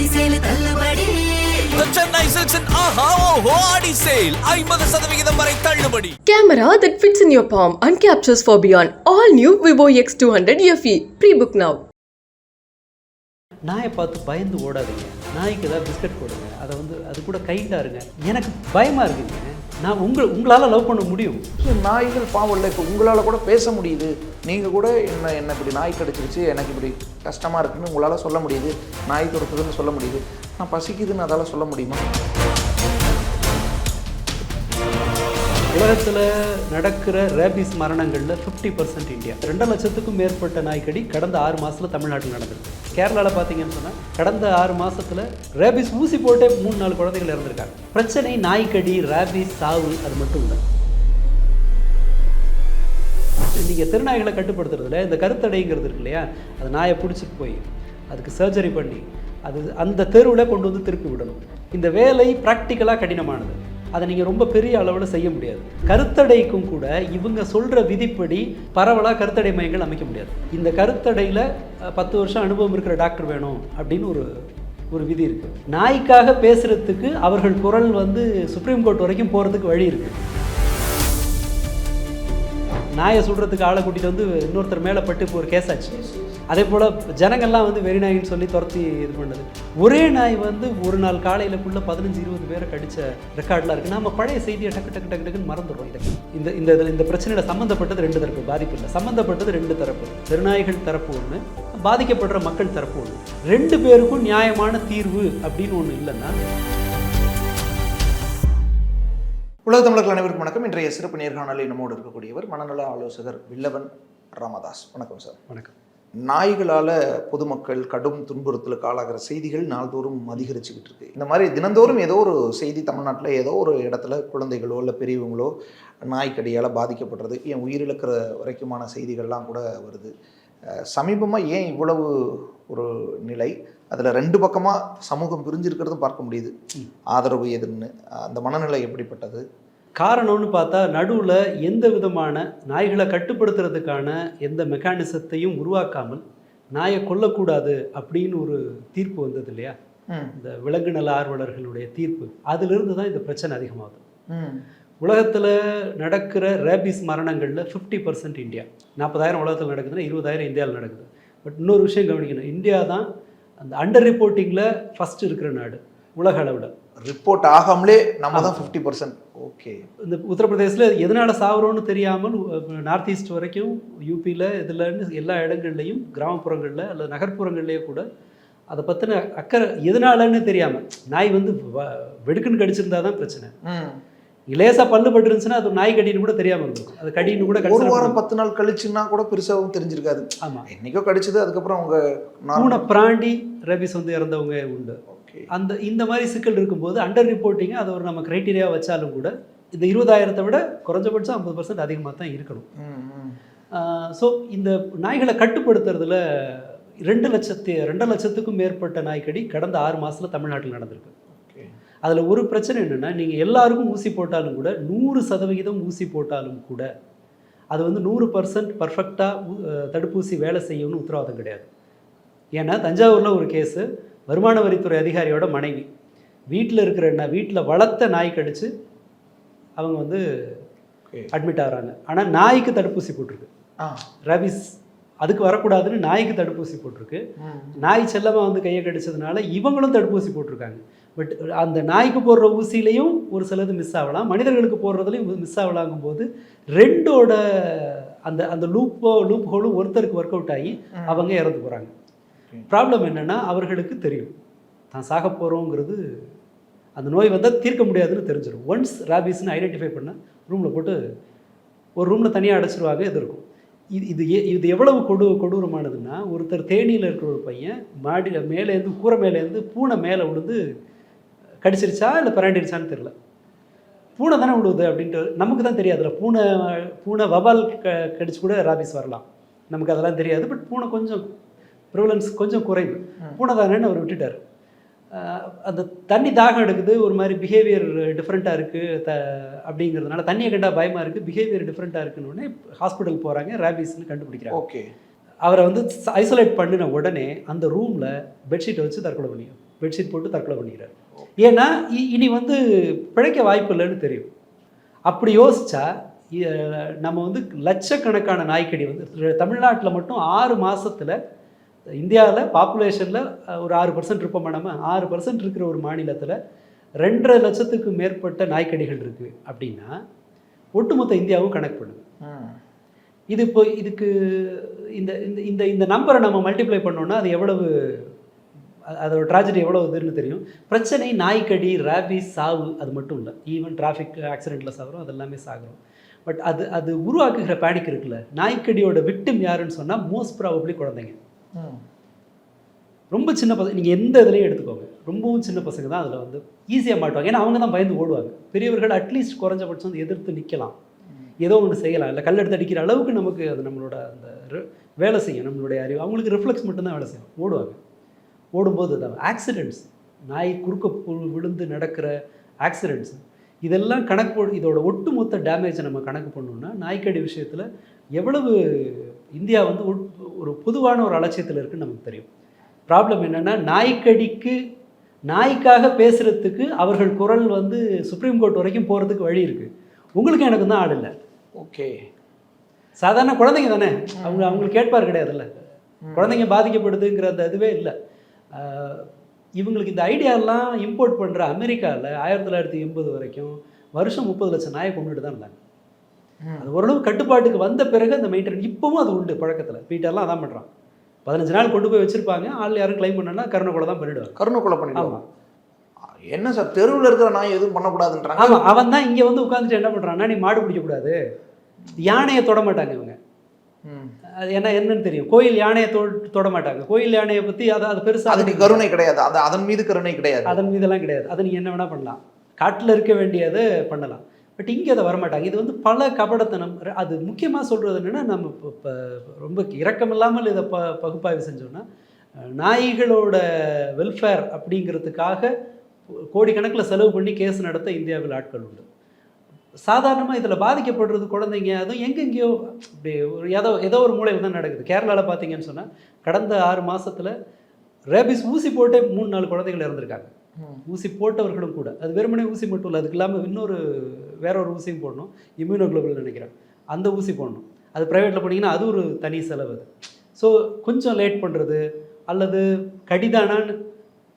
ஆடி சேலு தள்ளுபடி Silks and Aha Oho Adi Sale ஐம்பது சதவிகிதம் வரை தள்ளுபடி Camera that fits in your palm and captures for beyond. All new Vivo X200 FE. Pre-book now. நாயை பார்த்து பயந்து ஓடாதீங்க நாய்க்கு ஏதாவது பிஸ்கட் போடுங்க அதை வந்து அது கூட கைண்டாக இருங்க எனக்கு பயமாக இருக்குங்க நான் உங்கள் உங்களால் லவ் பண்ண முடியும். நாய்கள் பாவம் இல்லை. இப்போ உங்களால் கூட பேச முடியுது. நீங்கள் கூட என்ன என்ன இப்படி நாய் கிடச்சிருச்சு எனக்கு இப்படி கஷ்டமாக இருக்குன்னு உங்களால் சொல்ல முடியுது. நாய் துரத்துதுன்னு சொல்ல முடியுது. நான் பசிக்குதுன்னு அதால் சொல்ல முடியுமா? உலகத்தில் நடக்கிற ரேபிஸ் மரணங்களில் ஃபிஃப்டி பர்சன்ட் இந்தியா. ரெண்டு லட்சத்துக்கும் மேற்பட்ட நாய்க்கடி கடந்த ஆறு மாதத்தில் தமிழ்நாட்டில் நடந்திருக்கு. கேரளாவில் பார்த்தீங்கன்னு சொன்னால் கடந்த ஆறு மாதத்தில் ரேபிஸ் ஊசி போட்டே மூணு நாலு குழந்தைகள் இறந்துருக்காங்க. பிரச்சனை நாய்க்கடி ரேபிஸ் சாவு அது மட்டும் இல்லை. நீங்கள் திருநாய்களை கட்டுப்படுத்துறதுல இந்த கருத்தடைங்கிறது இருக்கு இல்லையா? அது நாயை பிடிச்சிட்டு போய் அதுக்கு சர்ஜரி பண்ணி அது அந்த தெருவில் கொண்டு வந்து திருப்பி விடணும். இந்த வேலை ப்ராக்டிக்கலாக கடினமானது. அதை நீங்கள் ரொம்ப பெரிய அளவில் செய்ய முடியாது. கருத்தடைக்கும் கூட இவங்க சொல்கிற விதிப்படி பரவலாக கருத்தடை மையங்கள் அமைக்க முடியாது. இந்த கருத்தடையில் பத்து வருஷம் அனுபவம் இருக்கிற டாக்டர் வேணும் அப்படின்னு ஒரு ஒரு விதி இருக்குது நாய்க்காக பேசுகிறதுக்கு அவர்கள் குரல் வந்து சுப்ரீம் கோர்ட் வரைக்கும் போகிறதுக்கு வழி இருக்குது நாயை சொல்கிறதுக்கு ஆளை கூட்டிகிட்டு வந்து இன்னொருத்தர் மேலே பட்டு இப்போ ஒரு கேஸ் ஆச்சு. அதே போல் ஜனங்கள்லாம் வந்து வெறி நாயின்னு சொல்லி துரத்தி இது பண்ணது. ஒரே நாய் வந்து ஒரு நாள் காலையிலக்குள்ள பதினஞ்சு இருபது பேரை கடிச்ச ரெக்கார்ட்லாம் இருக்குது நம்ம பழைய செய்தியை டக்கு டக்கு டக்கு டக்குன்னு மறந்துடுறோம் இதை. இந்த இந்த இதில் இந்த பிரச்சனையில் சம்மந்தப்பட்டது ரெண்டு தரப்பு பாதிப்பு இல்லை சம்மந்தப்பட்டது ரெண்டு தரப்பு. தெருநாய்கள் தரப்பு ஒன்று பாதிக்கப்படுற மக்கள் தரப்பு ஒன்று ரெண்டு பேருக்கும் நியாயமான தீர்வு அப்படின்னு ஒன்று இல்லைன்னா உலக தமிழர்கள் அனைவருக்கும் வணக்கம். இன்றைய சிறப்பு நேர்காணலில் நம்மோடு இருக்கக்கூடியவர் மனநல ஆலோசகர் வில்லவன் ராமதாஸ். வணக்கம் சார். வணக்கம். நாய்களால் பொதுமக்கள் கடும் துன்புறுத்தலுக்கு ஆளாகிற செய்திகள் நாள்தோறும் அதிகரிச்சுக்கிட்டு இருக்கு. இந்த மாதிரி தினந்தோறும் ஏதோ ஒரு செய்தி தமிழ்நாட்டில் ஏதோ ஒரு இடத்துல குழந்தைகளோ இல்லை பெரியவங்களோ நாய்க்கடியால் பாதிக்கப்படுறது ஏன் உயிரிழக்கிற வரைக்குமான செய்திகள்லாம் கூட வருது. சமீபமாக ஏன் இவ்வளவு ஒரு நிலை? அதில் ரெண்டு பக்கமாக சமூகம் பிரிஞ்சிருக்கிறதும் பார்க்க முடியுது. ஆதரவு எதுன்னு அந்த மனநிலை எப்படிப்பட்டது? காரணம்னு பார்த்தா நடுவில் எந்த விதமான நாய்களை கட்டுப்படுத்துறதுக்கான எந்த மெக்கானிசத்தையும் உருவாக்காமல் நாயை கொல்லக்கூடாது அப்படின்னு ஒரு தீர்ப்பு வந்தது இல்லையா? இந்த விலங்கு நல ஆர்வலர்களுடைய தீர்ப்பு. அதிலிருந்து தான் இந்த பிரச்சனை அதிகமாகுது. உலகத்தில் நடக்கிற ரேபிஸ் மரணங்களில் ஃபிஃப்டி பர்சன்ட் இந்தியா. நாற்பதாயிரம் உலகத்தில் நடக்குதுன்னா இருபதாயிரம் இந்தியாவில் நடக்குது. பட் இன்னொரு விஷயம் கவனிக்கணும். இந்தியா தான் அந்த அண்டர் ரிப்போர்ட்டிங்கில் ஃபஸ்ட் இருக்கிற நாடு உலக அளவில். ரிப்போர்ட் ஆகாமலே நம்ம தான் ஃபிஃப்டி பர்சன்ட் ஓகே இந்த உத்தரப்பிரதேசில் எதனால் சாகுறோன்னு தெரியாமல் நார்த் ஈஸ்ட் வரைக்கும் யூபியில் இதுலன்னு எல்லா இடங்கள்லையும் கிராமப்புறங்களில் அல்லது நகர்ப்புறங்கள்லேயே கூட அதை பற்றின அக்கறை எதனாலன்னு தெரியாமல் நாய் வந்து வெடுக்குன்னு கடிச்சிருந்தா தான் பிரச்சனை. லேசாக பல்லு பட்டுருந்துச்சுன்னா அது நாய் கடின்னு கூட தெரியாமல் இருக்கும் அது கடின்னு கூட ஒரு வாரம் பத்து நாள் கழிச்சுன்னா கூட பெருசாகவும் தெரிஞ்சிருக்காது. ஆமாம் என்னைக்கோ கடிச்சது அதுக்கப்புறம் அவங்க பூனை பிராண்டி ரேபிஸ் வந்து இறந்தவங்க உண்டு. அந்த இந்த மாதிரி சிக்கல் இருக்கும்போது அண்டர் ரிப்போர்ட்டிங்கை அதை ஒரு நம்ம க்ரைட்டீரியா வச்சாலும் கூட இந்த இருபதாயிரத்தை விட குறைஞ்சபட்சம் ஐம்பது பர்சன்ட் அதிகமாக தான் இருக்கணும். ஸோ இந்த நாய்களை கட்டுப்படுத்துறதுல ரெண்டு லட்சத்தி ரெண்டு லட்சத்துக்கும் மேற்பட்ட நாய்க்கடி கடந்த ஆறு மாதத்தில் தமிழ்நாட்டில் நடந்திருக்கு. அதில் ஒரு பிரச்சனை என்னென்னா நீங்கள் எல்லாருக்கும் ஊசி போட்டாலும் கூட நூறு சதவிகிதம் ஊசி போட்டாலும் கூட அது வந்து நூறு பர்சன்ட் பர்ஃபெக்டாக தடுப்பூசி வேலை செய்யும்னு உத்தரவாதம் கிடையாது. ஏன்னா தஞ்சாவூரில் ஒரு கேஸு வருமான வரித்துறை அதிகாரியோட மனைவி. வீட்டில் இருக்கிற ந- வீட்டில் வளர்த்த நாய் கடிச்சு அவங்க வந்து அட்மிட் ஆகுறாங்க. ஆனால் நாய்க்கு தடுப்பூசி போட்டிருக்கு. ஆ. ரபிஸ் அதுக்கு வரக்கூடாதுன்னு நாய்க்கு தடுப்பூசி போட்டிருக்கு. நாய் செல்லமாக வந்து கையை கடிச்சதுனால இவங்களும் தடுப்பூசி போட்டிருக்காங்க. பட் அந்த நாய்க்கு போடுற ஊசியிலையும் ஒரு சிலது மிஸ் ஆகலாம். மனிதர்களுக்கு போடுறதுலையும் மிஸ் ஆகலாங்கும் போது ரெண்டோட அந்த அந்த லூப்போ லூப் ஹோலும் ஒருத்தருக்கு ஒர்க் அவுட் ஆகி அவங்க இறந்து போகிறாங்க. ப்ராப்ளம் என்னென்னா அவர்களுக்கு தெரியும். தான் சாக போகிறோங்கிறது அந்த நோய் வந்தால் தீர்க்க முடியாதுன்னு தெரிஞ்சிடும் ஒன்ஸ் ராபிஸ்னு ஐடென்டிஃபை பண்ண ரூமில் போட்டு ஒரு ரூமில் தனியாக அடைச்சிருவாங்க இது இருக்கும். இது இது எ- இது எவ்வளவு கொடு கொடூரமானதுன்னா ஒருத்தர் தேனியில் இருக்கிற ஒரு பையன் மாடியில் மேலேருந்து கூரை மேலேருந்து பூனை மேலே விழுந்து கடிச்சிருச்சா இல்லை பிராண்டிருச்சான்னு தெரில பூனை தானே விழுவுது அப்படின்ட்டு நமக்கு தான் தெரியாதுல்ல. பூனை பூனை வபால் க கடிச்சு கூட ராபிஸ் வரலாம். நமக்கு அதெல்லாம் தெரியாது பட் பூனை கொஞ்சம் ப்ரிவலன்ஸ் கொஞ்சம் குறைவு. பூனை தானேன்னு அவர் விட்டுட்டார். அந்த தண்ணி தாகம் எடுக்குது ஒரு மாதிரி பிஹேவியர் டிஃப்ரெண்ட்டாக இருக்குது த அப்படிங்கிறதுனால தண்ணியை கண்டா பயமாக இருக்குது பிஹேவியர் டிஃப்ரெண்ட்டாக இருக்குன்னு ஹாஸ்பிட்டல் போகிறாங்க ரேபிஸ்னு கண்டுபிடிக்கிறாங்க. ஓகே. அவரை வந்து ஐசோலேட் பண்ணின உடனே அந்த ரூமில் பெட்ஷீட்டை வச்சு தற்கொலை பண்ணியும் பெட்ஷீட் போட்டு தற்கொலை பண்ணிக்கிறார். ஏன்னா இ- இனி வந்து பிழைக்க வாய்ப்பு இல்லைன்னு தெரியும். அப்படி யோசிச்சா இ- நம்ம வந்து லட்சக்கணக்கான நாய்க்கடி வந்து தமிழ்நாட்டில் மட்டும் ஆறு மாசத்துல இந்தியாவில் பாப்புலேஷனில் ஒரு ஆறு பர்சன்ட் இருப்போம் நம்ம? ஆறு பர்சன்ட் இருக்கிற ஒரு மாநிலத்தில் ரெண்டரை லட்சத்துக்கு மேற்பட்ட நாய்க்கடிகள் இருக்குது அப்படின்னா ஒட்டுமொத்த இந்தியாவும் கணக்கு பண்ணுது. இது இப்போ இதுக்கு இந்த இந்த இந்த நம்பரை நம்ம மல்டிப்ளை பண்ணோம்னா அது எவ்வளவு அதோட ட்ராஜடி எவ்வளவு இதுன்னு தெரியும். பிரச்சனை நாய்க்கடி ரேபிஸ் சாவு அது மட்டும் இல்லை. ஈவன் டிராஃபிக் ஆக்சிடெண்ட்டில் சாகுறோம் அது எல்லாமே சாகுறோம். பட் அது அது உருவாக்குகிற பேனிக் இருக்குல்ல. நாய்க்கடியோட விக்டிம் யாருன்னு சொன்னால் மோஸ்ட் ப்ராபப்ளி குழந்தைங்க. ரொம்ப சின்ன பசங்க நீங்கள் எந்த இதுலையும் எடுத்துக்கோங்க. ரொம்பவும் சின்ன பசங்க தான் அதில் வந்து ஈஸியாக மாட்டுவாங்க. ஏன்னா அவங்க தான் பயந்து ஓடுவாங்க. பெரியவர்கள் அட்லீஸ்ட் குறைஞ்சபட்சம் வந்து எதிர்த்து நிற்கலாம் ஏதோ ஒன்று செய்யலாம். இல்லை கல் எடுத்து அடிக்கிற அளவுக்கு நமக்கு அது நம்மளோட அந்த வேலை செய்யும். நம்மளுடைய அறிவு. அவங்களுக்கு ரிஃப்ளெக்ஸ் மட்டும்தான் வேலை செய்யும். ஓடுவாங்க. ஓடும்போது தான் ஆக்சிடெண்ட்ஸ் நாய் குறுக்க விழுந்து நடக்கிற ஆக்சிடெண்ட்ஸ் இதெல்லாம் கணக்கு போ இதோட ஒட்டுமொத்த டேமேஜை நம்ம கணக்கு பண்ணோம்னா நாய்க்கடி விஷயத்தில் எவ்வளவு இந்தியா வந்து ஒரு பொதுவான ஒரு அலட்சியத்தில் இருக்குன்னு நமக்கு தெரியும். ப்ராப்ளம் என்னென்னா நாய்க்கடிக்கு நாய்க்காக பேசுகிறதுக்கு அவர்கள் குரல் வந்து சுப்ரீம் கோர்ட் வரைக்கும் போகிறதுக்கு வழி இருக்குது உங்களுக்கு எனக்கு தான் ஆள் இல்லை. ஓகே. சாதாரண குழந்தைங்க தானே? அவங்க அவங்களுக்கு கேட்பார் கிடையாதுல்ல. குழந்தைங்க பாதிக்கப்படுதுங்கிற அந்த இதுவே இல்லை. இவங்களுக்கு இந்த ஐடியாலாம் இம்போர்ட் பண்ணுற அமெரிக்காவில் ஆயிரத்தி தொள்ளாயிரத்தி எண்பது வரைக்கும் வருஷம் முப்பது லட்சம் நாயை கொண்டுட்டு தான் இருந்தாங்க. அது ஓரளவு கட்டுப்பாட்டுக்கு வந்த பிறகு அந்த மெயின்டைன் இப்போவும் அது உண்டு பழக்கத்தில். பீட்டர்லாம் அதான் பண்ணுறான் பதினஞ்சு நாள் கொண்டு போய் வச்சிருப்பாங்க. ஆள் யாரும் க்ளைம் பண்ணனா கருணை கூட தான் பண்ணிடுவாங்க கருணை கொலை பண்ணிடுவாங்க. என்ன சார் தெருவில் இருக்கிற நாய் எதுவும் பண்ணக்கூடாதுன்றாங்க? ஆமாம் அவன் தான் இங்கே வந்து உட்காந்துட்டு என்ன பண்ணுறான்னா நீ மாடு பிடிக்கக்கூடாது யானையை தொட மாட்டாங்க இவங்க. அது என்ன என்னன்னு தெரியும். கோயில் யானையை தொ தொட மாட்டாங்க. கோயில் யானையை பற்றி அதை அது பெருசாக அதுக்கு கருணை கிடையாது. அது அதன் மீது கருணை கிடையாது. அதன் மீதெல்லாம் கிடையாது. அதை நீங்கள் என்ன வேணால் பண்ணலாம். காட்டில் இருக்க வேண்டியதை பண்ணலாம். பட் இங்கே அதை வரமாட்டாங்க. இது வந்து பல கபடத்தனம். அது முக்கியமாக சொல்கிறது என்னென்னா நம்ம இப்போ ரொம்ப இரக்கம் இல்லாமல் இதை ப பகுப்பாய்வு செஞ்சோம்னா அஹ், நாய்களோட வெல்ஃபேர் அப்படிங்கிறதுக்காக கோடிக்கணக்கில் செலவு பண்ணி கேஸ் நடத்த இந்தியாவில் ஆட்கள் உண்டு. சாதாரணமாக இதில் பாதிக்கப்படுறது குழந்தைங்க அதுவும் எங்கெங்கேயோ இப்படி ஒரு ஏதோ ஏதோ ஒரு மூலையில் தான் நடக்குது. கேரளாவில் பார்த்தீங்கன்னு சொன்னால் கடந்த ஆறு மாசத்துல ரேபிஸ் ஊசி போட்டே மூணு நாலு குழந்தைகள் இறந்துருக்காங்க. ஊசி போட்டவர்களும் கூட. அது வெறுமனே ஊசி மட்டும் இல்லை அதுக்கு இல்லாமல் இன்னொரு வேற ஒரு ஊசியும் போடணும். இம்யூனோகுளோபிள் நினைக்கிறேன். அந்த ஊசி போடணும். அது ப்ரைவேட்டில் போனீங்கன்னா அது ஒரு தனி செலவு. அது ஸோ கொஞ்சம் லேட் பண்ணுறது அல்லது கடிதானான்னு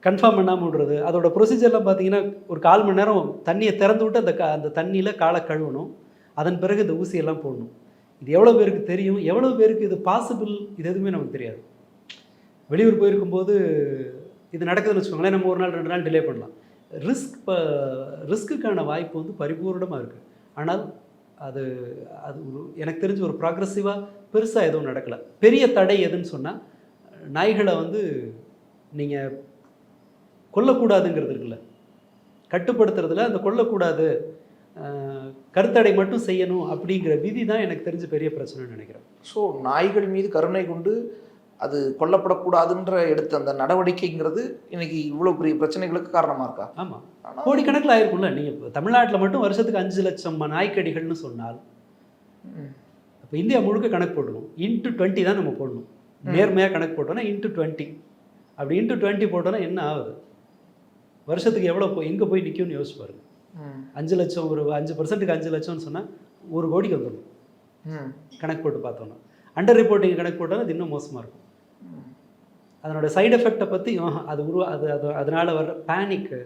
கன்ஃபார்ம் பண்ணாமல் விடுறது. அதோட ப்ரொசீஜர்லாம் பார்த்தீங்கன்னா ஒரு கால் மணி நேரம் தண்ணியை திறந்து விட்டு அந்த க அந்த தண்ணியில் காலை கழுவணும். அதன் பிறகு இந்த ஊசியெல்லாம் போடணும். இது எவ்வளோ பேருக்கு தெரியும்? எவ்வளோ பேருக்கு இது பாசிபிள் இது எதுவுமே நமக்கு தெரியாது. வெளியூர் போயிருக்கும்போது இது நடக்குதுன்னு வச்சுக்கோங்களேன். நம்ம ஒரு நாள் ரெண்டு நாள் டிலே பண்ணலாம். ரிஸ்க் இப்போ ரிஸ்க்குக்கான வாய்ப்பு வந்து பரிபூர்ணமாக இருக்குது ஆனால் அது அது ஒரு எனக்கு தெரிஞ்சு ஒரு ப்ராக்ரஸிவாக பெருசாக எதுவும் நடக்கலை. பெரிய தடை எதுன்னு சொன்னால் நாய்களை வந்து நீங்கள் கொல்லக்கூடாதுங்கிறது இருக்குல்ல. கட்டுப்படுத்துறதுல அந்த கொல்லக்கூடாது கருத்தடை மட்டும் செய்யணும் அப்படிங்கிற விதி தான் எனக்கு தெரிஞ்ச பெரிய பிரச்சனைன்னு நினைக்கிறேன். ஸோ நாய்கள் மீது கருணை கொண்டு அது கொல்லப்படக்கூடாதுன்ற எடுத்த அந்த நடவடிக்கைங்கிறது இன்னைக்கு இவ்வளோ பெரிய பிரச்சனைகளுக்கு காரணமாக இருக்கா? ஆமாம் கோடிக்கணக்கில் ஆயிருக்கும்ல. நீங்கள் தமிழ்நாட்டில் மட்டும் வருஷத்துக்கு அஞ்சு லட்சம் நாய்க்கடிகள்னு சொன்னால். இப்போ இந்தியா முழுக்க கணக்கு போடணும் இன்ட்டு டுவெண்ட்டி தான் நம்ம போடணும். நேர்மையாக கணக்கு போட்டோம்னா இன்ட்டு டுவெண்ட்டி அப்படி இன்ட்டு டுவெண்ட்டி போட்டோம்னா என்ன ஆகுது? வருஷத்துக்கு எவ்வளோ போய் எங்கே போய் நிற்கும்னு யோசிச்சு பாருங்க. அஞ்சு லட்சம் ஒரு அஞ்சு பர்சன்ட்டுக்கு அஞ்சு லட்சம்னு சொன்னால் ஒரு கோடிக்கு வந்துடும். கணக்கு போட்டு பார்த்தோம்னா. அண்டர் ரிப்போர்ட்டிங் கணக்கு போட்டோம்னா அது இன்னும் மோசமாக இருக்கும். அதனோட சைடு எஃபெக்டை பற்றி அது உருவா அது அது அதனால் வர்ற பேனிக்கு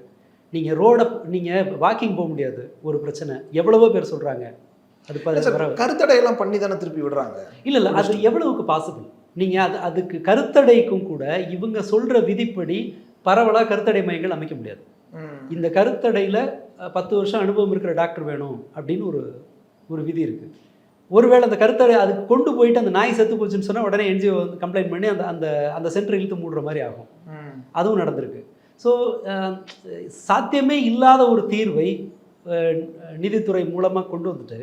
நீங்கள் ரோட நீங்கள் வாக்கிங் போக முடியாது ஒரு பிரச்சனை. எவ்வளவோ பேர் சொல்கிறாங்க அது கருத்தடையெல்லாம் பண்ணி தானே திருப்பி விடுறாங்க? இல்லை இல்லை அது எவ்வளவுக்கு பாசிபிள் நீங்கள் அது அதுக்கு கருத்தடைக்கும் கூட இவங்க சொல்கிற விதிப்படி பரவலாக கருத்தடை மையங்கள் அமைக்க முடியாது. இந்த கருத்தடையில் பத்து வருஷம் அனுபவம் இருக்கிற டாக்டர் வேணும் அப்படின்னு ஒரு ஒரு விதி இருக்குது ஒருவேளை அந்த கருத்தடை அதுக்கு கொண்டு போயிட்டு அந்த நாய் செத்து போச்சுன்னு சொன்னால் உடனே என்ஜிஓ வந்து கம்ப்ளைண்ட் பண்ணி அந்த அந்த அந்த சென்டர் இழுத்து மூடுற மாதிரி ஆகும். அதுவும் நடந்திருக்கு. ஸோ சாத்தியமே இல்லாத ஒரு தீர்வை நிதித்துறை மூலமாக கொண்டு வந்துட்டு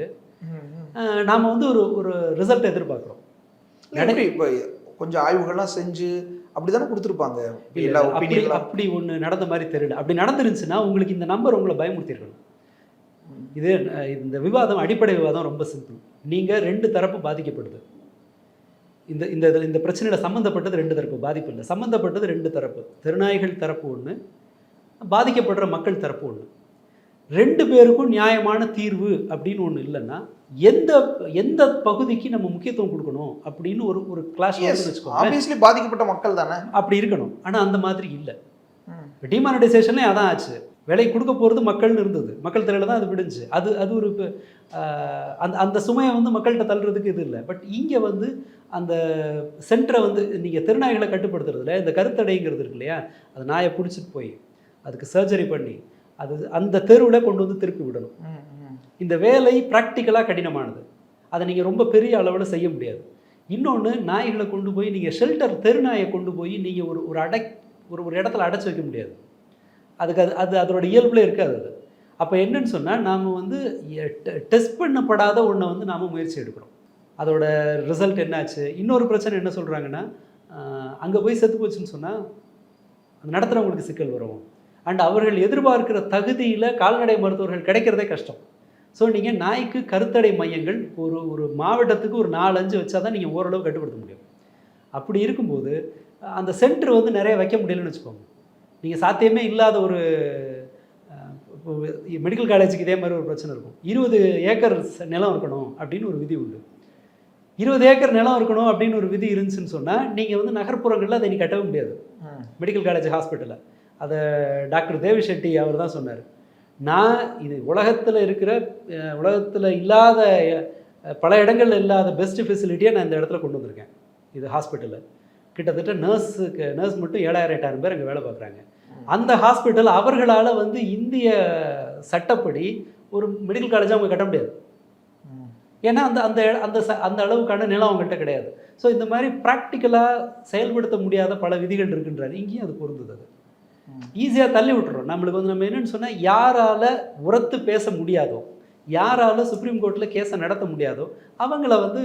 நாம வந்து ஒரு ஒரு ரிசல்ட் எதிர்பார்க்குறோம். இப்போ கொஞ்சம் ஆய்வுகள்லாம் செஞ்சு அப்படிதானே கொடுத்துருப்பாங்க? அப்படி ஒன்று நடந்த மாதிரி தெரியல. அப்படி நடந்துருந்துச்சுன்னா உங்களுக்கு இந்த நம்பர் உங்களை பயமுறுத்திருக்கணும் இது இந்த விவாதம் அடிப்படை விவாதம் ரொம்ப சிம்பிள் நீங்கள் ரெண்டு தரப்பு பாதிக்கப்படுது. இந்த இந்த இதுல- இந்த பிரச்சனையில் சம்மந்தப்பட்டது ரெண்டு தரப்பு பாதிப்பு இல்லை. சம்மந்தப்பட்டது ரெண்டு தரப்பு. தெருநாய்கள் தரப்பு ஒன்று பாதிக்கப்படுற மக்கள் தரப்பு ஒன்று ரெண்டு பேருக்கும் நியாயமான தீர்வு அப்படின்னு ஒன்று இல்லைன்னா எந்த எந்த பகுதிக்கு நம்ம முக்கியத்துவம் கொடுக்கணும் அப்படின்னு ஒரு ஒரு கிளாஸ் ஆப்வியஸ்லி பாதிக்கப்பட்ட மக்கள் தானே? அப்படி இருக்கணும். ஆனால் அந்த மாதிரி இல்லை. ம். டிமானிட்டைசேஷன்லேயும் அதான் ஆச்சு. விலை கொடுக்க போகிறது மக்கள்னு இருந்தது. மக்கள் தலையில் தான் அது விடுஞ்சு அது அது ஒரு அந்த அந்த சுமையை வந்து மக்கள்கிட்ட தள்ளுறதுக்கு இது இல்லை. பட் இங்கே வந்து அந்த சென்டரை வந்து நீங்கள் திருநாய்களை கட்டுப்படுத்துறதுல இந்த கருத்தடைங்கிறது இருக்கு இல்லையா? அது நாயை பிடிச்சிட்டு போய் அதுக்கு சர்ஜரி பண்ணி அது அந்த தெருவில் கொண்டு வந்து திருப்பி விடணும். இந்த வேலை ப்ராக்டிக்கலாக கடினமானது. அதை நீங்கள் ரொம்ப பெரிய அளவில் செய்ய முடியாது. இன்னொன்று நாய்களை கொண்டு போய் நீங்கள் ஷெல்டர் தெருநாயை கொண்டு போய் நீங்கள் ஒரு ஒரு அடை ஒரு ஒரு இடத்துல அடைச்சி வைக்க முடியாது. அதுக்கு அது அது அதோட இயல்பில் இருக்காது அது. அப்போ என்னன்னு சொன்னால் நாம் வந்து டெஸ்ட் பண்ணப்படாத ஒன்றை வந்து நாம் முயற்சி எடுக்கிறோம். அதோட ரிசல்ட் என்னாச்சு? இன்னொரு பிரச்சனை என்ன சொல்கிறாங்கன்னா அங்கே போய் செத்து போச்சுன்னு சொன்னால் அந்த நடத்துகிறவங்களுக்கு சிக்கல் வரும். அண்ட் அவர்கள் எதிர்பார்க்கிற தகுதியில் கால்நடை மருத்துவர்கள் கிடைக்கிறதே கஷ்டம். ஸோ நீங்கள் நாய்க்கு கருத்தடை மையங்கள் ஒரு ஒரு மாவட்டத்துக்கு ஒரு நாலு அஞ்சு வச்சா தான் நீங்கள் ஓரளவு கட்டுப்படுத்த முடியும். அப்படி இருக்கும்போது அந்த சென்டர் வந்து நிறைய வைக்க முடியலன்னு வச்சுக்கோங்க. நீங்கள் சாத்தியமே இல்லாத ஒரு மெடிக்கல் காலேஜுக்கு இதே மாதிரி ஒரு பிரச்சனை இருக்கும். இருபது ஏக்கர் நிலம் இருக்கணும் அப்படின்னு ஒரு விதி உண்டு. இருபது ஏக்கர் நிலம் இருக்கணும் அப்படின்னு ஒரு விதி இருந்துச்சுன்னு சொன்னால் நீங்கள் வந்து நகர்ப்புறங்களில் அதை நீ கட்டவே முடியாது. மெடிக்கல் காலேஜ் ஹாஸ்பிட்டலில் அதை டாக்டர் தேவி ஷெட்டி அவர் தான் சொன்னார். நான் இது உலகத்தில் இருக்கிற உலகத்தில் இல்லாத பல இடங்கள்ல இல்லாத பெஸ்ட் ஃபெசிலிட்டியை நான் இந்த இடத்துல கொண்டு வந்திருக்கேன். இது ஹாஸ்பிட்டலில் கிட்டத்தட்ட நர்ஸுக்கு நர்ஸ் மட்டும் ஏழாயிரம் எட்டாயிரம் பேர் அங்கே வேலை பார்க்குறாங்க. அந்த ஹாஸ்பிட்டல் அவர்களால் வந்து இந்திய சட்டப்படி ஒரு மெடிக்கல் காலேஜாக அவங்க கட்ட முடியாது. ஏன்னா அந்த அந்த அந்த ச- அந்த அளவுக்கான நிலம் அவங்ககிட்ட கிடையாது. ஸோ இந்த மாதிரி ப்ராக்டிக்கலாக செயல்படுத்த முடியாத பல விதிகள் இருக்குன்றாரு இங்கேயும் அது பொருந்தது அது. ஈஸியாக தள்ளி விட்டுறோம். நம்மளுக்கு வந்து நம்ம என்னென்னு சொன்னால் யாரால் உரத்து பேச முடியாதோ யாரால சுப்ரீம் கோர்ட்டில் கேஸை நடத்த முடியாதோ அவங்கள வந்து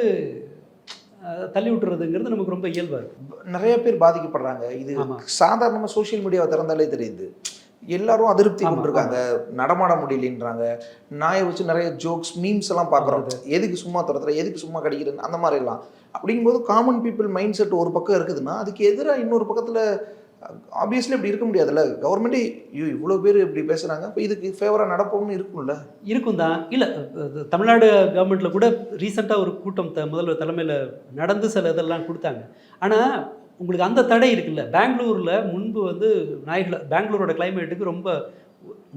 தள்ளி விட்டுறதுங்கிறது நமக்கு ரொம்ப இயல்பாக இருக்கும். நிறைய பேர் பாதிக்கப்படுறாங்க. இது. சாதாரணமாக சோஷியல் மீடியாவை திறந்தாலே தெரியுது. எல்லாரும் அதிருப்தி கொண்டிருக்காங்க. நடமாட முடியலன்றாங்க. நாயை வச்சு நிறைய ஜோக்ஸ் மீம்ஸ் எல்லாம் பார்க்குறோம் எதுக்கு சும்மா துரத்துற? எதுக்கு சும்மா கடிக்கிறேன் அந்த மாதிரி எல்லாம். அப்படிங்கும்போது காமன் பீப்புள் மைண்ட் செட் ஒரு பக்கம் இருக்குதுன்னா அதுக்கு எதிராக இன்னொரு பக்கத்தில் ஆப்வியஸ்லி இப்படி இருக்க முடியாதுல்ல. கவர்மெண்ட்டே ஐயோ இவ்வளோ பேர் இப்படி பேசுகிறாங்க இப்போ இதுக்கு ஃபேவராக நடப்போம்னு இருக்கும்ல. இருக்கும் தான். இல்லை தமிழ்நாடு கவர்மெண்ட்டில் கூட ரீசெண்டாக ஒரு கூட்டம் த முதல்வர் தலைமையில் நடந்து சில இதெல்லாம் கொடுத்தாங்க. ஆனால் உங்களுக்கு அந்த தடை இருக்குல்ல. பெங்களூரில் முன்பு வந்து நாய்களை பெங்களூரோட கிளைமேட்டுக்கு ரொம்ப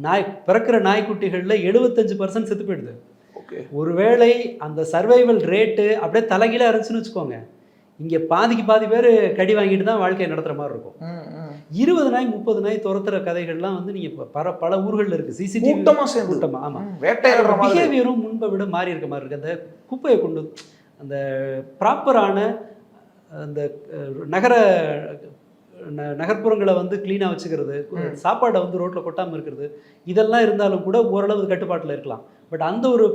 நாய் பிறக்கிற நாய்க்குட்டிகளில் எழுபத்தஞ்சு பர்சன்ட் செத்து போயிடுது. ஓகே ஒருவேளை அந்த சர்வைவல் ரேட்டு அப்படியே தலைகீழாக இருந்துச்சுன்னு வச்சுக்கோங்க. இங்கே பாதிக்கு பாதி பேர் கடி வாங்கிட்டு தான் வாழ்க்கையை நடத்துகிற மாதிரி இருக்கும். இருபது நாய் முப்பது நாய் துரத்துற கதைகள்லாம் வந்து நீங்கள் பல பல ஊர்களில் இருக்குது சிசிடிவி கூட்டமாக சேர்ந்து. கூட்டமாக ஆமாம் வேட்டையாடுற பிஹேவியரும் முன்பை விட மாறி இருக்க மாதிரி இருக்கு. அந்த குப்பையை கொண்டு அந்த ப்ராப்பரான அந்த நகர நகர்ப்புறங்களை வந்து க்ளீனாக வச்சுக்கிறது சாப்பாடை வந்து ரோட்டில் கொட்டாமல் இருக்கிறது இதெல்லாம் இருந்தாலும் கூட ஓரளவு கட்டுப்பாட்டில் இருக்கலாம். பட் அந்த ஒரு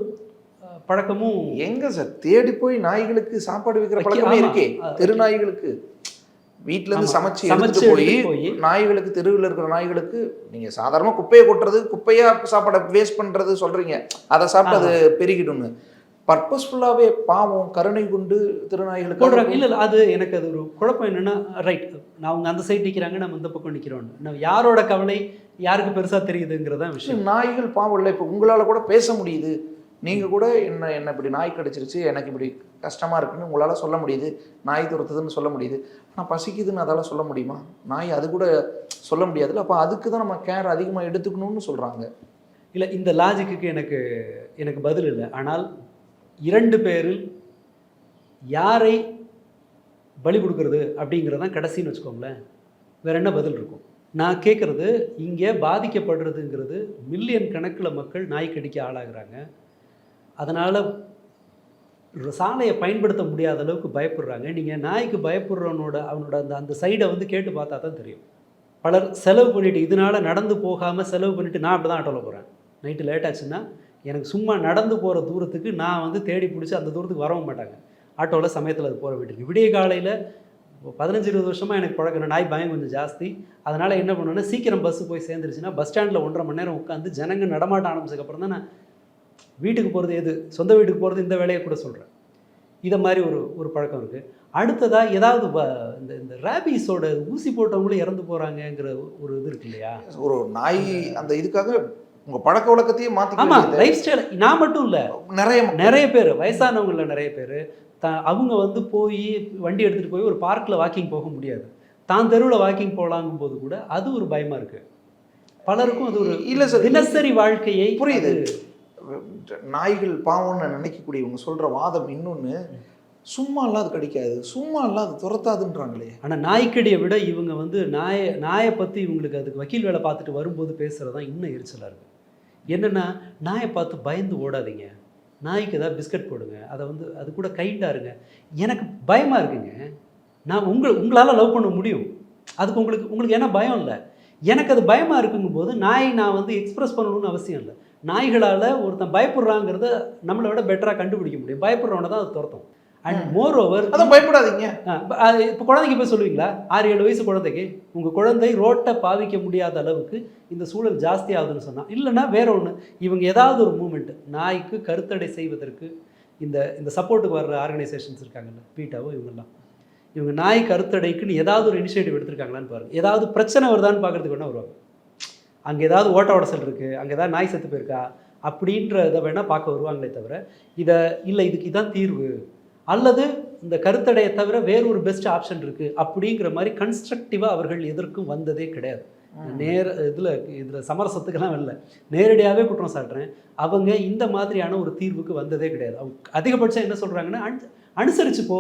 பழக்கமும் எங்க சார் தேடி போய் நாய்களுக்கு சாப்பாடு வைக்கிற வைக்க- பழக்கமே. இருக்கே. ஆ, தெருநாய்களுக்கு வீட்ல இருந்து. சமைச்சு எடுத்துட்டு போய் நாய்களுக்கு தெருவில் இருக்கிற நாய்களுக்கு நீங்க சாதாரணமா குப்பையை கொட்டுறது குப்பையா சாப்பாடை வேஸ்ட் பண்றது சொல்றீங்க. அதை சாப்பிட்டு அது பெருகிடும்னு. பர்பஸ்ஃபுல்லாவே பாவம் கருணை கொண்டு திருநாய்களுக்கு போடுறாங்க. இல்லை இல்லை அது எனக்கு அது ஒரு குழப்பம் என்னென்னா ரைட் நான் அவங்க அந்த சைடு நிற்கிறாங்க நம்ம இந்த பக்கம் நிற்கிறோன்னு நம்ம யாரோட கவலை யாருக்கு பெருசாக தெரியுதுங்கிறது தான் விஷயம். நாய்கள் பாவம் இல்லை இப்போ உங்களால கூட பேச முடியுது. நீங்கள் கூட என்ன என்ன இப்படி நாய் கடிச்சிருச்சு எனக்கு இப்படி கஷ்டமாக இருக்குன்னு உங்களால் சொல்ல முடியுது. நாய் துரத்துதுன்னு சொல்ல முடியுது. ஆனால் பசிக்குதுன்னு அதால் சொல்ல முடியுமா? நாய் அது கூட சொல்ல முடியாதுல்ல. அப்போ அதுக்கு தான் நம்ம கேர் அதிகமாக எடுத்துக்கணும்னு சொல்கிறாங்க இல்லை இந்த லாஜிக்கு எனக்கு எனக்கு பதில் இல்லை. ஆனால் இரண்டு பேரில் யாரை பலி கொடுக்கறது அப்படிங்கிறது தான் கடைசின்னு வச்சுக்கோங்களேன். வேற என்ன பதில் இருக்கும்? நான் கேட்குறது இங்கே பாதிக்கப்படுறதுங்கிறது மில்லியன் கணக்கில் மக்கள் நாய் கடிக்க ஆளாகிறாங்க. அதனால் சாலையை பயன்படுத்த முடியாத அளவுக்கு பயப்படுறாங்க. நீங்கள் நாய்க்கு பயப்படுறவனோட அவனோட அந்த அந்த சைடை வந்து கேட்டு பார்த்தா தான் தெரியும். பலர் செலவு பண்ணிவிட்டு இதனால் நடந்து போகாமல் செலவு பண்ணிவிட்டு நான் அப்படி தான் ஆட்டோவில் போகிறேன் நைட்டு லேட் ஆச்சுன்னா எனக்கு சும்மா நடந்து போகிற தூரத்துக்கு நான் வந்து தேடி பிடிச்சி அந்த தூரத்துக்கு வரவும் மாட்டாங்க. ஆட்டோவில் சமயத்தில் அது போகிற வேண்டியது விடிய காலையில் பதினஞ்சு இருபது வருஷமாக எனக்கு பழக்கிற நாய் பயம் கொஞ்சம் ஜாஸ்தி. அதனால் என்ன பண்ணுவேன்னா சீக்கிரம் பஸ்ஸு போய் சேர்ந்துருச்சுன்னா பஸ் ஸ்டாண்டில் ஒன்றரை மணி நேரம் உட்காந்து ஜனங்க நடமாட்ட ஆரம்பிச்சதுக்கப்புறம் தான் நான் வீட்டுக்கு போகிறது எது? சொந்த வீட்டுக்கு போகிறது இந்த வேலையை கூட சொல்கிறேன் இதை மாதிரி ஒரு ஒரு பழக்கம் இருக்குது அடுத்ததாக ஏதாவது இந்த இந்த ரேபீஸோட ஊசி போட்டவங்களும் இறந்து போகிறாங்கங்கிற ஒரு இது இருக்கு இல்லையா? ஒரு நாய் அந்த இதுக்காக உங்க பழக்க வழக்கத்தையே ஆமாம் மாத்தி லைஃப் ஸ்டைல் நான் மட்டும் இல்லை. நிறைய நிறைய பேர் வயசானவங்கள நிறைய பேர் த அவங்க வந்து போய் வண்டி எடுத்துகிட்டு போய் ஒரு பார்க்கில் வாக்கிங் போக முடியாது. தான் தெருவில் வாக்கிங் போகலாங்கும் போது கூட அது ஒரு பயமாக இருக்குது பலருக்கும் அது ஒரு இல்ல சார். தினசரி வாழ்க்கையை புரியுது. நாய்கள் பாவம்னு நினைக்கக்கூடியவங்க சொல்கிற வாதம் இன்னொன்று சும்மா இல்லாத கடிக்காது சும்மா இல்லாத துரத்தாதுன்றாங்களே. ஆனால் நாய்க்கடியை விட இவங்க வந்து நாயை நாயை பற்றி இவங்களுக்கு அதுக்கு வக்கீல் வேலை பார்த்துட்டு வரும்போது பேசுகிறது தான் இன்னும் எரிச்சலாக இருக்குது என்னென்னா நாயை பார்த்து பயந்து ஓடாதீங்க. நாய்க்கு ஏதாவது பிஸ்கட் போடுங்க. அதை வந்து அது கூட கைண்டாக இருங்க. எனக்கு பயமாக இருக்குங்க. நான் உங்கள் உங்களால் லவ் பண்ண முடியும். அதுக்கு உங்களுக்கு உங்களுக்கு என்ன பயம் இல்லை. எனக்கு அது பயமாக இருக்குங்கும் போது நாயை நான் வந்து எக்ஸ்ப்ரெஸ் பண்ணணும்னு அவசியம் இல்லை. நாய்களால் ஒருத்தன் பயப்படுறாங்கிறத நம்மளை விட பெட்டராக கண்டுபிடிக்க முடியும். பயப்படுறவனை தான் அது துரத்தும். அண்ட் மோர் ஓவர் அதான் பயப்படாதீங்க. இப்போ குழந்தைக்கு போய் சொல்லுவீங்களா? ஆறு ஏழு வயசு குழந்தைக்கு. உங்கள் குழந்தை ரோட்டை பாவிக்க முடியாத அளவுக்கு இந்த சூழல் ஜாஸ்தி ஆகுதுன்னு சொன்னால் இல்லைன்னா வேற ஒன்று இவங்க ஏதாவது ஒரு மூமெண்ட் நாய்க்கு கருத்தடை செய்வதற்கு இந்த இந்த சப்போர்ட்டுக்கு வர்ற ஆர்கனைசேஷன்ஸ் இருக்காங்கல்ல பீட்டாவோ இவங்கெல்லாம். இவங்க நாய் கருத்தடைக்குன்னு ஏதாவது ஒரு இனிஷியேட்டிவ் எடுத்திருக்காங்களான்னு பாருங்க. ஏதாவது பிரச்சனை வருதான்னு பார்க்கறதுக்கு வேணா வருவாங்க. அங்கே ஏதாவது ஓட்ட உடசல் இருக்குது அங்கே ஏதாவது நாய் செத்து போயிருக்கா? அப்படின்ற இதை வேணால் பார்க்க வருவாங்களே தவிர இதை இல்லை இதுக்கு இதான் தீர்வு. அல்லது இந்த கருத்தடையை தவிர வேற ஒரு பெஸ்ட் ஆப்ஷன் இருக்குது அப்படிங்கிற மாதிரி கன்ஸ்ட்ரக்டிவாக அவர்கள் எதற்கும் வந்ததே கிடையாது. நேர இதில் இதில் சமரசத்துக்கெல்லாம் வரல. நேரடியாகவே குற்றம் சாட்டுறேன். அவங்க இந்த மாதிரியான ஒரு தீர்வுக்கு வந்ததே கிடையாது. அவங்க அதிகபட்சம் என்ன சொல்கிறாங்கன்னா அனுசரிச்சு போ.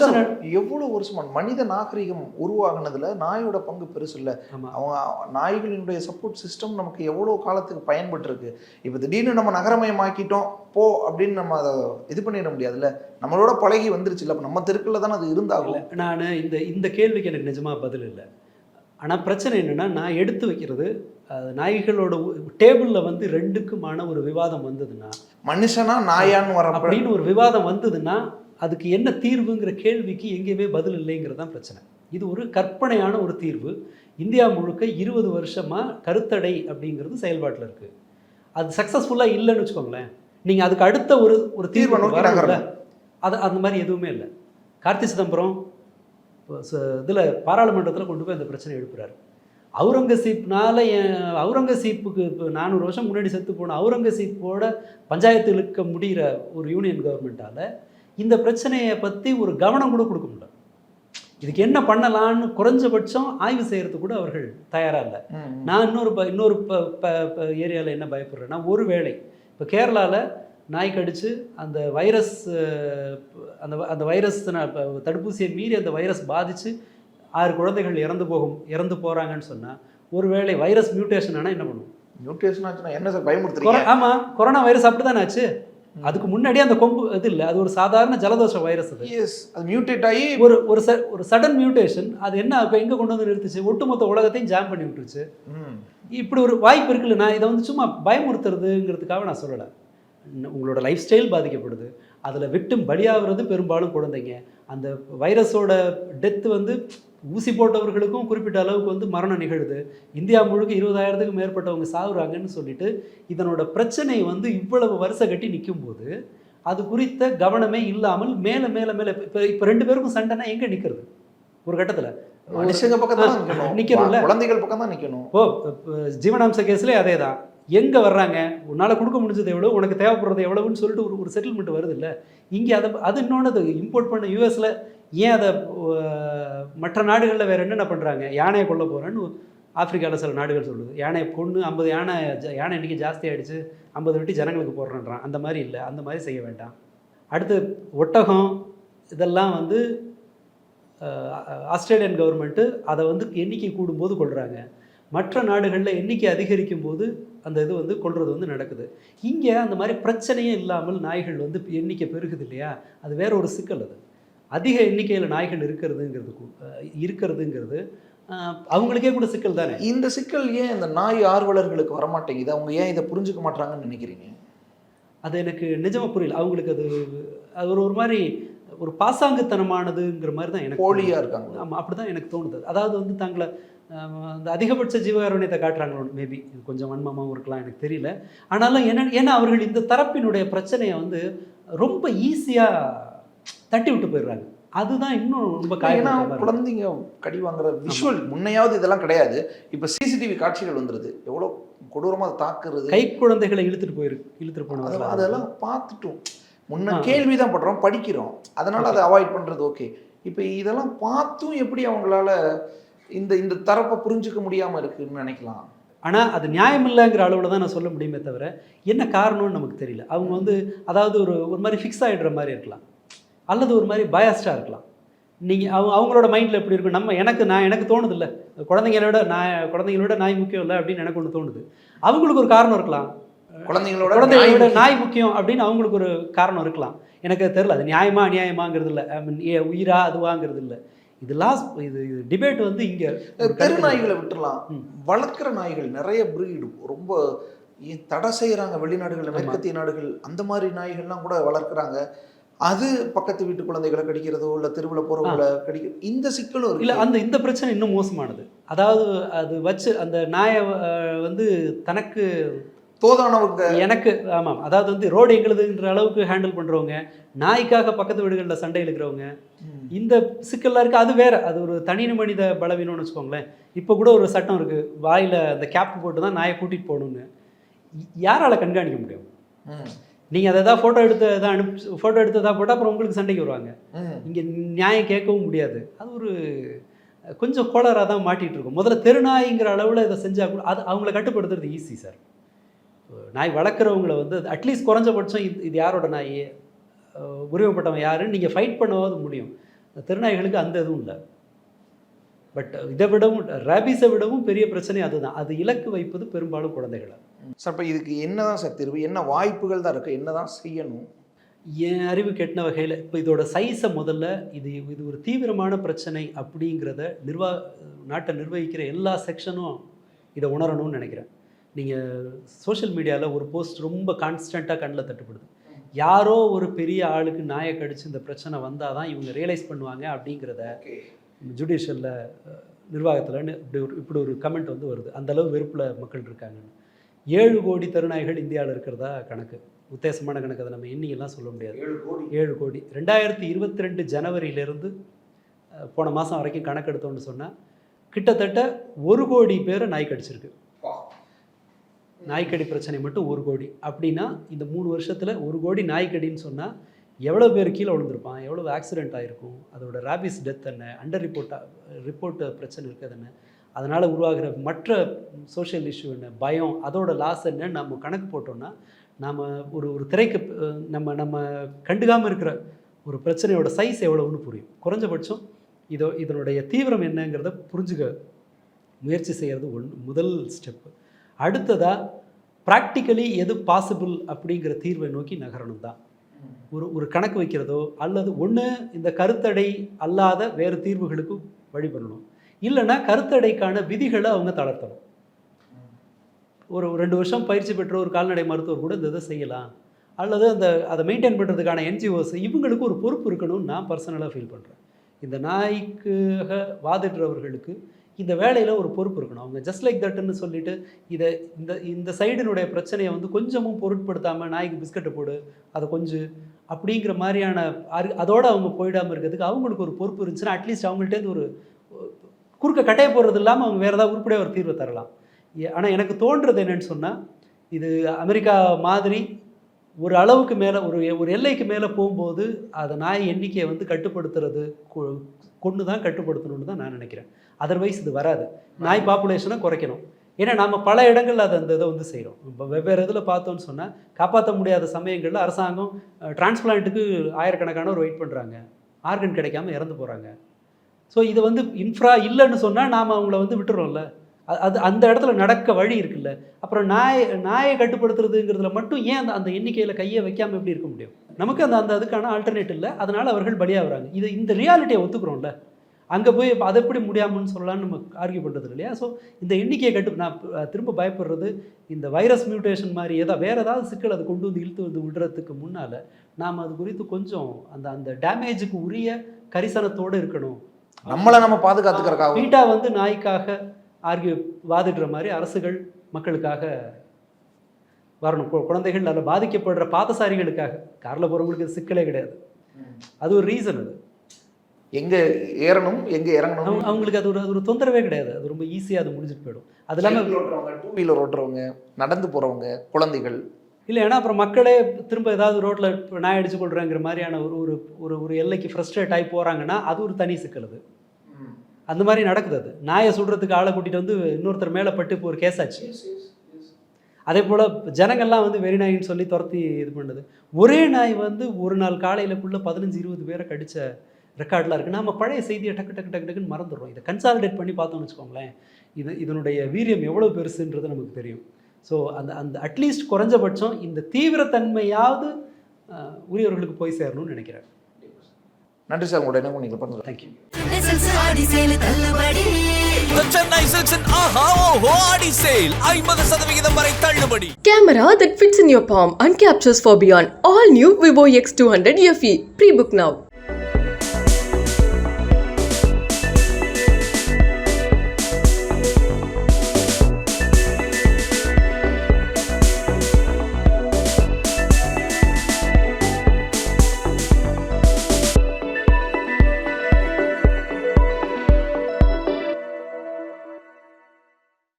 சார், எவ்வளவு வருஷமா மனித நாகரிகம் உருவாகுனதுல நாயோட பங்கு பெருசு இல்ல. அவங்க நாய்களினுடைய சப்போர்ட் சிஸ்டம் நமக்கு எவ்வளவு காலத்துக்கு பயன்பட்டு இருக்கு இப்போ திடீர்னு நம்ம நகரமயமாக்கிட்டோம் போ அப்படின்னு நம்ம அதை இது பண்ணிட முடியாதுல்ல. நம்மளோட பழகி வந்துருச்சு இல்ல. அப்ப நம்ம தெருக்குள்ள தானே அது இருந்தாகும். நான் இந்த இந்த கேள்விக்கு எனக்கு நிஜமாக பதில் இல்லை. ஆனால் பிரச்சனை என்னென்னா நான் எடுத்து வைக்கிறது நாய்களோட டேபிளில் வந்து ரெண்டுக்குமான ஒரு விவாதம் வந்ததுன்னா மனுஷனா நாயான்னு வரப்ப அப்படின்னு ஒரு விவாதம் வந்ததுன்னா அதுக்கு என்ன தீர்வுங்கிற கேள்விக்கு எங்கேயுமே பதில் இல்லைங்கிறது தான் பிரச்சனை. இது ஒரு கற்பனையான ஒரு தீர்வு. இந்தியா முழுக்க இருபது வருஷமாக கருத்தடை அப்படிங்கிறது செயல்பாட்டில் இருக்குது அது சக்ஸஸ்ஃபுல்லாக இல்லைன்னு வச்சுக்கோங்களேன். நீங்கள் அதுக்கு அடுத்த ஒரு ஒரு தீர்வை நோக்கி. அது அந்த மாதிரி எதுவுமே இல்லை. கார்த்தி சிதம்பரம் இதில் பாராளுமன்றத்தில் கொண்டு போய் அந்த பிரச்சனை எழுப்புறாரு. அவுரங்கசீப்னால என் அவுரங்கசீப்புக்கு இப்போ நானூறு வருஷம் முன்னாடி செத்து போன அவுரங்கசீப்போட பஞ்சாயத்து இழுக்க முடிகிற ஒரு யூனியன் கவர்மெண்ட்டால் இந்த பிரச்சனையை பற்றி ஒரு கவனம் கூட கொடுக்க முடியல. இதுக்கு என்ன பண்ணலான்னு குறைஞ்சபட்சம் ஆய்வு செய்யறதுக்கு கூட அவர்கள் தயாராக இல்லை. நான் இன்னொரு ப இன்னொரு ஏரியாவில் என்ன பயப்படுறேன்னா ஒரு வேளை இப்போ கேரளாவில் நாய் கடிச்சு அந்த வைரஸ் அந்த அந்த வைரஸ் தடுப்பூசியை மீறி அந்த வைரஸ் பாதிச்சு ஆறு குழந்தைகள் இறந்து போகும் இறந்து போகிறாங்கன்னு சொன்னால் ஒருவேளை வைரஸ் மியூட்டேஷன் ஆனால் என்ன பண்ணும்? மியூட்டேஷன் ஆச்சுன்னா என்ன சார் பயமுறுத்துறீங்க? ஆமாம் கொரோனா வைரஸ் அப்படி தானே ஆச்சு? அதுக்கு முன்னாடியே அந்த கொம்பு இது இல்லை. அது ஒரு சாதாரண ஜலதோஷ வைரஸ் அது. எஸ் அது மியூட்டேட் ஆகி ஒரு ஒரு ச ஒரு சடன் மியூட்டேஷன் அது என்ன இப்போ எங்கே கொண்டு வந்து நிறுத்துச்சு? ஒட்டுமொத்த உலகத்தையும் ஜாம் பண்ணி விட்டுருச்சு. இப்படி ஒரு வாய்ப்பு இருக்குல்ல நான் இதை வந்து சும்மா பயமுறுத்துறதுங்கிறதுக்காக நான் சொல்லலை. உங்களோட லைஃப் ஸ்டைல் பாதிக்கப்படுது. அதில் விக்டும் பலியாகிறது பெரும்பாலும் குழந்தைங்க. அந்த வைரஸோட டெத்து வந்து ஊசி போட்டவர்களுக்கும் குறிப்பிட்ட அளவுக்கு வந்து மரணம் நிகழுது. இந்தியா முழுக்க இருபதாயிரத்துக்கு மேற்பட்டவங்க சாகுறாங்கன்னு சொல்லிட்டு இதனோட பிரச்சனை வந்து இவ்வளவு வருஷ கட்டி நிற்கும் போது அது குறித்த கவனமே இல்லாமல் மேலே மேலே மேலே இப்போ இப்போ ரெண்டு பேருக்கும் சண்டைனா எங்கே நிற்கிறது ஒரு கட்டத்தில். மனுஷங்க பக்கம் தான் நிக்கணும்ல. குழந்தைகள் பக்கம் தான் நிக்கணும். ஓ ஜீவனாம்ச கேஸ்லேயே அதே தான் எங்கே வர்றாங்க? உன்னால் கொடுக்க முடிஞ்சது எவ்வளோ உனக்கு தேவைப்படுறது எவ்வளவுன்னு சொல்லிட்டு ஒரு ஒரு செட்டில்மெண்ட் வருது இல்லை இங்கே அதை அது இன்னொன்று அது இம்போர்ட் பண்ண யூஎஸில் ஏன் அதை மற்ற நாடுகளில் வேறு என்னென்ன பண்ணுறாங்க யானையை கொல்ல போகிறேன்னு ஆப்பிரிக்காவில் சில நாடுகள் சொல்லுது. யானையை பொண்ணு ஐம்பது யானை ஜ- யானை இன்றைக்கி ஜாஸ்தி ஆகிடுச்சு ஐம்பது வெட்டி ஜனங்களுக்கு போடுறேன்றான். அந்த மாதிரி இல்லை. அந்த மாதிரி செய்ய வேண்டாம். அடுத்து ஒட்டகம் இதெல்லாம் வந்து ஆஸ்திரேலியன் கவர்மெண்ட்டு அதை வந்து எண்ணிக்கை கூடும்போது கொள்கிறாங்க மற்ற நாடுகளில் எண்ணிக்கை அதிகரிக்கும் போது அந்த இது வந்து கொள்வது வந்து நடக்குது. இங்கே அந்த மாதிரி பிரச்சனையே இல்லாமல் நாய்கள் வந்து எண்ணிக்கை பெருகுது இல்லையா? அது வேற ஒரு சிக்கல் அது. அதிக எண்ணிக்கையில் நாய்கள் இருக்கிறதுங்கிறது இருக்கிறதுங்கிறது அவங்களுக்கே கூட சிக்கல் தானே? இந்த சிக்கல் ஏன் இந்த நாய் ஆர்வலர்களுக்கு வரமாட்டேங்குது? அவங்க ஏன் இதை புரிஞ்சுக்க மாட்டாங்கன்னு நினைக்கிறீங்க? அது எனக்கு நிஜமாக புரியல. அவங்களுக்கு அது அது ஒரு ஒரு மாதிரி ஒரு பாசாங்குத்தனமானதுங்கிற மாதிரி தான் எனக்கு போலியா இருக்காங்க. ஆமாம் அப்படி தான் எனக்கு தோணுது. அதாவது வந்து தங்களை அந்த அதிகபட்ச ஜீவகாருண்யத்தை காட்டுறாங்களோ மேபி கொஞ்சம் வன்மமாகவும் இருக்கலாம் எனக்கு தெரியல. ஆனாலும் என்ன ஏன்னா அவர்கள் இந்த தரப்பினுடைய பிரச்சனையை வந்து ரொம்ப ஈஸியாக தட்டி விட்டு போயிடுறாங்க. அதுதான் இன்னும் ரொம்ப ஏன்னா. குழந்தைங்க கடி வாங்குற விஷுவல் முன்னையாவது இதெல்லாம் கிடையாது. இப்போ சிசிடிவி காட்சிகள் வந்துருது. எவ்வளோ கொடூரமா அதை தாக்குறது. கை குழந்தைகளை இழுத்துட்டு போயிருக்கு இழுத்துட்டு போனது அதெல்லாம் பார்த்துட்டோம். முன்ன. கேள்வி தான் பண்றோம் படிக்கிறோம். அதனால அதை அவாய்ட் பண்றது ஓகே இப்போ இதெல்லாம் பார்த்தும் எப்படி அவங்களால இந்த இந்த தரப்பை புரிஞ்சுக்க முடியாம இருக்குன்னு நினைக்கலாம். ஆனால் அது நியாயம் இல்லைங்கிற அளவில் தான் நான் சொல்ல முடியுமே தவிர என்ன காரணம்னு நமக்கு தெரியல. அவங்க வந்து அதாவது ஒரு ஒரு மாதிரி ஃபிக்ஸ் ஆகிடுற மாதிரி இருக்கலாம். அல்லது ஒரு மாதிரி பயாஸ்டாக இருக்கலாம். நீங்கள் அவங்க அவங்களோட மைண்டில் எப்படி இருக்கும்? நம்ம எனக்கு நான் எனக்கு தோணுது இல்லை குழந்தைங்களோட நாய் குழந்தைங்களோட நாய் முக்கியம் இல்லை அப்படின்னு எனக்கு ஒன்று தோணுது. அவங்களுக்கு ஒரு காரணம் இருக்கலாம். குழந்தைங்களோட குழந்தைங்களோட நாய் முக்கியம் அப்படின்னு அவங்களுக்கு ஒரு காரணம் இருக்கலாம். எனக்கு அது தெரியல. அது நியாயமா அநியாயமாங்கிறது இல்லை ஐ மீன் ஏ உயிரா அதுவாங்கிறது இல்லை இது லாஸ்ட் இது டிபேட் வந்து இங்கே தெரு நாய்களை விட்டுறலாம். ம். வளர்க்குற நாய்கள் நிறைய பிரீடு ரொம்ப தடை செய்கிறாங்க வெளிநாடுகள் மேற்கத்திய நாடுகள். அந்த மாதிரி நாய்கள்லாம் கூட வளர்க்குறாங்க. அது பக்கத்து வீட்டு குழந்தைகளை கடிக்கிறதோ இல்லை தெருவில் போகிறவங்கள கடிக்க இந்த சிக்கலும் இல்லை அந்த இந்த பிரச்சனை இன்னும் மோசமானது. அதாவது அது வச்சு அந்த நாயை வந்து தனக்கு தோதானவங்க எனக்கு ஆமாம். அதாவது வந்து ரோடு எங்களுதுன்ற அளவுக்கு ஹேண்டில் பண்ணுறவங்க நாய்க்காக பக்கத்து வீடுகளில் சண்டை இழுக்கிறவங்க. இந்த சிக்கல்லாம் இருக்குது அது வேற. அது ஒரு தனி மனித பலவீனம்னு வச்சுக்கோங்களேன். இப்போ கூட ஒரு சட்டம் இருக்குது வாயில் அந்த கேப் போட்டு தான் நாயை கூட்டிகிட்டு போகணுன்னு யாரால கண்காணிக்க முடியும். நீங்கள் அதை தான் ஃபோட்டோ எடுத்து தான் அனுப்பி ஃபோட்டோ எடுத்ததா போட்டால் அப்புறம் உங்களுக்கு சண்டைக்கு வருவாங்க. இங்கே நியாயம் கேட்கவும் முடியாது. அது ஒரு கொஞ்சம் கோளராக தான் மாட்டிகிட்டு இருக்கும். முதல்ல தெருநாய்ங்கிற அளவில் இதை செஞ்சால் கூட அது அவங்கள கட்டுப்படுத்துறது ஈஸி சார் நாய் வளர்க்குறவங்கள வந்து அட்லீஸ்ட் குறைஞ்சபட்சம் இது இது யாரோட நாய்? உரிமைப்பட்டவன் யாருன்னு நீங்கள் ஃபைட் பண்ணவாது முடியும். திருநாய்களுக்கு அந்த இதுவும் இல்லை. பட் இதை விடவும் ரேபிஸை விடவும் பெரிய பிரச்சனை அதுதான். அது இலக்கு வைப்பது பெரும்பாலும் குழந்தைகளை. சார் இப்போ இதுக்கு என்னதான் சார் தீர்வு? என்ன வாய்ப்புகள் தான் இருக்குது என்னதான் செய்யணும்? என் அறிவு கெட்டின வகையில் இப்போ இதோட சைஸை முதல்ல இது இது ஒரு தீவிரமான பிரச்சனை அப்படிங்கிறத நிர்வா நாட்டை நிர்வகிக்கிற எல்லா செக்ஷனும் இதை உணரணும்னு நினைக்கிறேன். நீங்கள் சோஷியல் மீடியாவில் ஒரு போஸ்ட் ரொம்ப கான்ஸ்டண்ட்டாக கண்ணில் தட்டுப்படுது. யாரோ ஒரு பெரிய ஆளுக்கு நாயை கடிச்சு இந்த பிரச்சனை வந்தால் தான் இவங்க ரியலைஸ் பண்ணுவாங்க அப்படிங்கிறத ஜுடிஷியலில் நிர்வாகத்தில்னு இப்படி ஒரு இப்படி ஒரு கமெண்ட் வந்து வருது. அந்த அளவு வெறுப்பில் மக்கள் இருக்காங்கன்னு. ஏழு கோடி தருநாய்கள் இந்தியாவில் இருக்கிறதா கணக்கு? உத்தேசமான கணக்கு அதை நம்ம எண்ணியெல்லாம் சொல்ல முடியாது. ஏழு கோடி. ரெண்டாயிரத்தி இருபத்தி ரெண்டு ஜனவரியிலேருந்து போன மாதம் வரைக்கும் கணக்கெடுத்தோம்னு சொன்னால் கிட்டத்தட்ட ஒரு கோடி பேரை நாய் கடிச்சிருக்கு. நாய்க்கடி பிரச்சனை மட்டும் ஒரு கோடி. அப்படின்னா இந்த மூணு வருஷத்தில் ஒரு கோடி நாய்க்கடின்னு சொன்னால் எவ்வளோ பேர் கீழே விழுந்திருப்பான்? எவ்வளோ ஆக்சிடென்ட் ஆகிருக்கும் அதோட ரேபிஸ் டெத் என்ன? அண்டர் ரிப்போர்ட்டாக ரிப்போர்ட் பிரச்சனை இருக்குது என்ன? அதனால் உருவாகிற மற்ற சோஷியல் இஷ்யூ என்ன? பயம் அதோட லாஸ் என்னன்னு நம்ம கணக்கு போட்டோம்னா நாம் ஒரு ஒரு திரைக்கு நம்ம நம்ம கண்டுக்காமல் இருக்கிற ஒரு பிரச்சனையோட சைஸ் எவ்வளோன்னு புரியும். குறைஞ்சபட்சம் இதோ இதனுடைய தீவிரம் என்னங்கிறத புரிஞ்சுக்க முயற்சி செய்கிறது ஒன் முதல் ஸ்டெப்பு அடுத்ததாக ப்ராக்டிக்கலி எது பாசிபிள் அப்படிங்கிற தீர்வை நோக்கி நகரணும் தான் ஒரு ஒரு கணக்கு வைக்கிறதோ அல்லது ஒன்று இந்த கருத்தடை அல்லாத வேறு தீர்வுகளுக்கு வழி பண்ணணும் இல்லைன்னா கருத்தடைக்கான விதிகளை அவங்க தளர்த்தணும். ஒரு ரெண்டு வருஷம் பயிற்சி பெற்ற ஒரு கால்நடை மருத்துவர் கூட இந்த இதை செய்யலாம். அல்லது அந்த அதை மெயின்டைன் பண்ணுறதுக்கான என்ஜிஓஸ் இவங்களுக்கு ஒரு பொறுப்பு இருக்கணும்னு நான் பர்சனலாக ஃபீல் பண்ணுறேன் இந்த நாய்க்காக வாதிடுறவர்களுக்கு இந்த வேலையில் ஒரு பொறுப்பு இருக்கணும். அவங்க ஜஸ்ட் லைக் தட்டுன்னு சொல்லிட்டு இதை இந்த இந்த சைடினுடைய பிரச்சனையை வந்து கொஞ்சமும் பொருட்படுத்தாமல் நாய்க்கு பிஸ்கட்டை போடு அதை கொஞ்சம் அப்படிங்கிற மாதிரியான அரு அதோடு அவங்க போயிடாமல் இருக்கிறதுக்கு அவங்களுக்கு ஒரு பொறுப்பு இருந்துச்சுன்னா அட்லீஸ்ட் அவங்கள்ட்டேருந்து ஒரு குறுக்க கட்டையை போடுறது இல்லாமல் அவங்க வேறு ஏதாவது உருப்படியாக ஒரு தீர்வை தரலாம். ஆனால் எனக்கு தோன்றது என்னன்னு சொன்னால் இது அமெரிக்கா மாதிரி ஒரு அளவுக்கு மேலே ஒரு ஒரு எல்லைக்கு மேலே போகும்போது அதை நாய் எண்ணிக்கையை வந்து கட்டுப்படுத்துறது கொண்டு தான் கட்டுப்படுத்தணும்னு தான் நான் நினைக்கிறேன். அதர்வைஸ் இது வராது. நாய் பாப்புலேஷனை குறைக்கணும். ஏன்னா நாம் பல இடங்களில் அதை அந்த இதை வந்து செய்கிறோம் இப்போ வெவ்வேறு இதில் பார்த்தோம்னு சொன்னால் காப்பாற்ற முடியாத சமயங்களில் அரசாங்கம் டிரான்ஸ்பிளான்ட்டுக்கு ஆயிரக்கணக்கானவர் வெயிட் பண்ணுறாங்க ஆர்கன் கிடைக்காம இறந்து போகிறாங்க ஸோ இது வந்து இன்ஃப்ரா இல்லைன்னு சொன்னால் நாம் அவங்கள வந்து விட்டுறோம்ல. அது அந்த இடத்துல நடக்க வழி இருக்குல்ல. அப்புறம் நாய் நாயை கட்டுப்படுத்துறதுங்கிறதுல மட்டும் ஏன் அந்த அந்த எண்ணிக்கையில் கையை வைக்காமல் எப்படி இருக்க முடியும்? நமக்கு அந்த அந்த அதுக்கான ஆல்டர்னேட் இல்லை. அதனால் அவர்கள் பலியாகிறாங்க. இது இந்த ரியாலிட்டியை ஒத்துக்கிறோம்ல. அங்கே போய் அதை எப்படி முடியாமன்னு சொல்லலாம்னு நம்ம ஆர்கியூ பண்ணுறது இல்லையா? ஸோ இந்த எண்ணிக்கையை கட்டு நான் திரும்ப பயப்படுறது இந்த வைரஸ் மியூட்டேஷன் மாதிரி ஏதாவது வேறு ஏதாவது சிக்கல் அதை கொண்டு வந்து இழுத்து வந்து விடுறதுக்கு முன்னால் நாம் அது குறித்து கொஞ்சம் அந்த அந்த டேமேஜுக்கு உரிய கரிசனத்தோடு இருக்கணும். நம்மளை நம்ம பாதுகாத்துக்கிறக்காக வீட்டா வந்து நாய்க்காக ஆர்கியூ வாதிடுற மாதிரி அரசுகள் மக்களுக்காக வரணும். குழந்தைகள் அதில் பாதிக்கப்படுற பாதசாரிகளுக்காக. காரில் போகிறவங்களுக்கு சிக்கலே கிடையாது. அது ஒரு ரீசன் அது. எங்க ஏறணும் எங்க இறங்கணும்? அவங்க அவங்களுக்கு அது ஒரு அது ஒரு தொந்தரவே கிடையாது. அது ரொம்ப ஈஸியாக அது முடிஞ்சிட்டு போயிடும். அது இல்லாமல் ஓட்டுறவங்க டூ வீலர் ஓட்டுறவங்க நடந்து போறவங்க குழந்தைகள். இல்லை ஏன்னா அப்புறம் மக்களே திரும்ப ஏதாவது ரோட்டில் நாய் அடிச்சு கொள்றேங்கிற மாதிரியான ஒரு ஒரு ஒரு ஒரு எல்லைக்கு ஃப்ரஸ்ட்ரேட் ஆகி போகிறாங்கன்னா அது ஒரு தனி சிக்கல் அது. அந்த மாதிரி நடக்குது அது. நாயை சுடுறதுக்கு ஆளை கூட்டிகிட்டு வந்து இன்னொருத்தர் மேலே பட்டு இப்போ ஒரு கேஸ் ஆச்சு. அதே போல் ஜனங்கள்லாம் வந்து வெறி நாயின்னு சொல்லி துரத்தி இது பண்ணுது. ஒரே நாய் வந்து ஒரு நாள் காலையிலக்குள்ளே பதினஞ்சு இருபது பேரை கடிச்ச ரெக்கார்ட்லாம் இருக்குது நம்ம பழைய செய்தியை டக்கு டக்கு டக்கு டக்குன்னு மறந்துடுறோம். இதை கன்சாலிடேட் பண்ணி பார்த்தோம்னு வச்சுக்கோங்களேன் இது இதனுடைய வீரியம் எவ்வளோ பெருசுன்றது நமக்கு தெரியும். ஸோ அந்த அந்த அட்லீஸ்ட் குறைஞ்சபட்சம் இந்த தீவிரத்தன்மையாவது உரியவர்களுக்கு போய் சேரணும்னு நினைக்கிறேன். நன்றி சார். உங்களோட என்ன நீங்கள் பண்ணுங்க தேங்க்யூ SLC ஆடி சேலு தள்ளுபடி The Chennai Silks and Aha Oho Adi Sale ஐம்பது சதவிகிதம் வரை தள்ளுபடி Camera that fits in your palm and captures for beyond. All new Vivo X200 FE. Pre-book now.